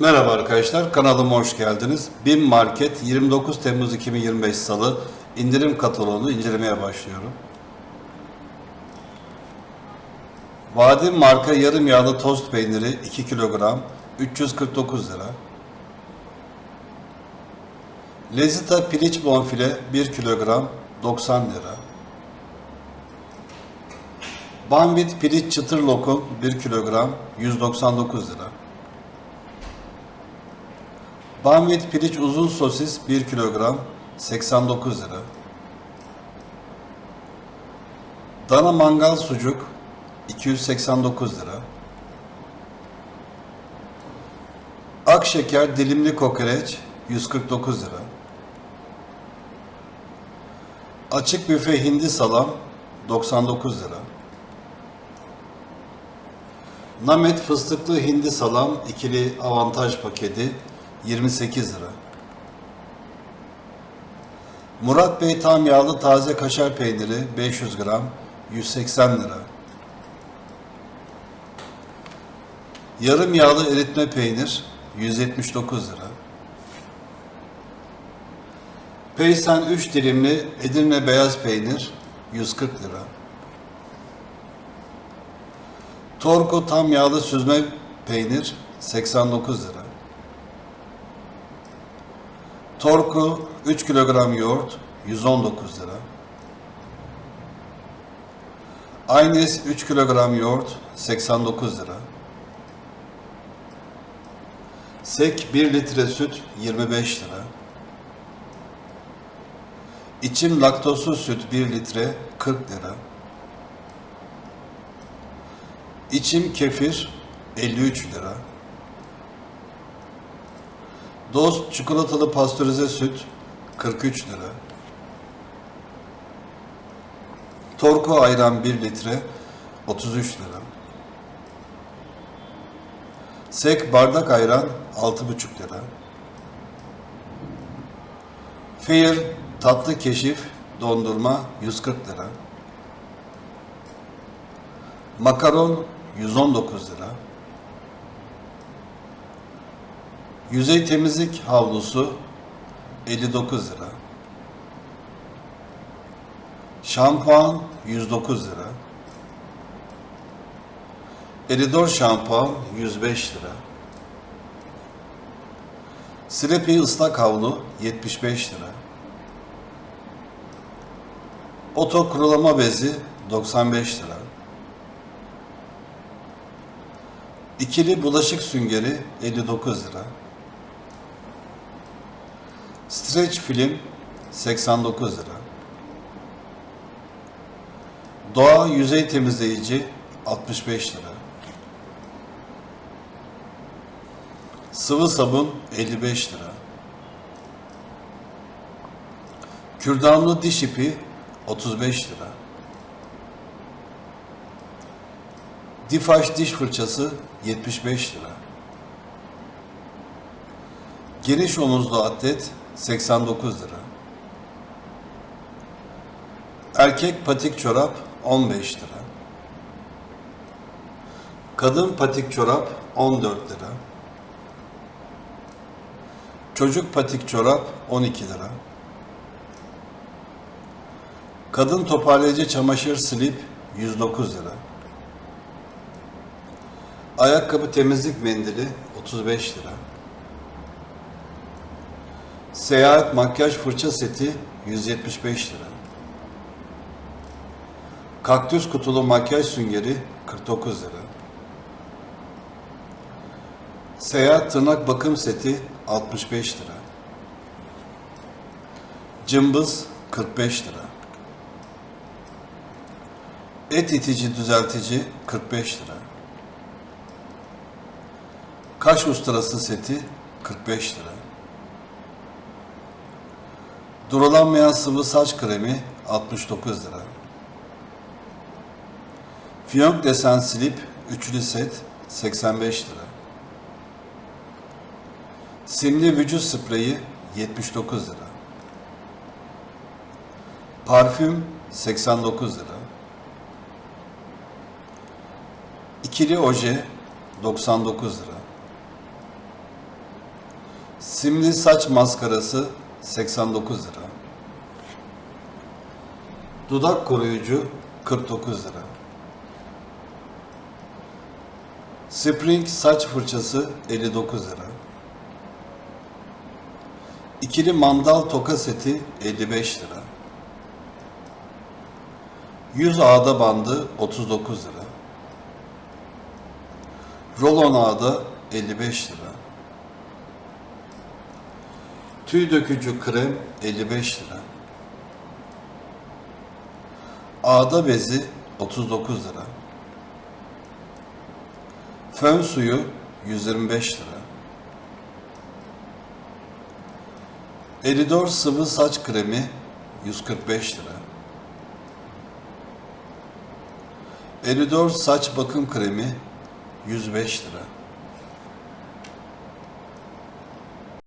Merhaba arkadaşlar, kanalıma hoş geldiniz. BİM Market 29 Temmuz 2025 Salı indirim kataloğunu incelemeye başlıyorum. Vadim marka yarım yağlı tost peyniri 2 kilogram 349 lira. Lezita piliç bonfile 1 kilogram 90 lira. Banvit piliç çıtır lokum 1 kilogram 199 lira. Banvit piliç uzun sosis 1 kilogram 89 lira. Dana mangal sucuk 289 lira. Ak şeker dilimli kokoreç 149 lira. Açık büfe hindi salam 99 lira. Namet fıstıklı hindi salam ikili avantaj paketi 28 lira. Murat Bey tam yağlı taze kaşar peyniri 500 gram 180 lira. Yarım yağlı eritme peynir 179 lira. Peysen 3 dilimli Edirne beyaz peynir 140 lira. Torku tam yağlı süzme peynir 89 lira. Torku 3 kilogram yoğurt 119 lira. Aynes 3 kilogram yoğurt 89 lira. Sek 1 litre süt 25 lira. İçim laktozsuz süt 1 litre 40 lira. İçim kefir 53 lira. Dost çikolatalı pastörize süt 43 lira. Torku ayran 1 litre 33 lira. Sek bardak ayran 6,5 lira. Fair tatlı keşif dondurma 140 lira. Makaron 119 lira. Yüzey temizlik havlusu 59 lira. Şampuan 109 lira. Eridor şampuan 105 lira. Sleepy ıslak havlu 75 lira. Oto kurulama bezi 95 lira. İkili bulaşık süngeri 59 lira. Stretch film 89 lira. Doğa yüzey temizleyici 65 lira. Sıvı sabun 55 lira. Kürdanlı diş ipi 35 lira. Difaş diş fırçası 75 lira. Geniş omuzlu atlet 89 lira. Erkek patik çorap 15 lira. Kadın patik çorap 14 lira. Çocuk patik çorap 12 lira. Kadın toparlayıcı çamaşır slip 109 lira. Ayakkabı temizlik mendili 35 lira. Seyahat makyaj fırça seti 175 lira. Kaktüs kutulu makyaj süngeri 49 lira. Seyahat tırnak bakım seti 65 lira. Cımbız 45 lira. Et itici düzeltici 45 lira. Kaş usturası seti 45 lira. Durulanmayan sıvı saç kremi 69 lira. Fiyonk desen slip üçlü set 85 lira. Simli vücut spreyi 79 lira. Parfüm 89 lira. İkili oje 99 lira. Simli saç maskarası 89 lira. Dudak koruyucu 49 lira. Spring saç fırçası 59 lira. İkili mandal toka seti 55 lira. 100 ağda bandı 39 lira. Rolon ağda 55 lira. Tüy dökücü krem 55 lira. Ağda bezi 39 lira. Fön suyu 125 lira. Elidor sıvı saç kremi 145 lira. Elidor saç bakım kremi 105 lira.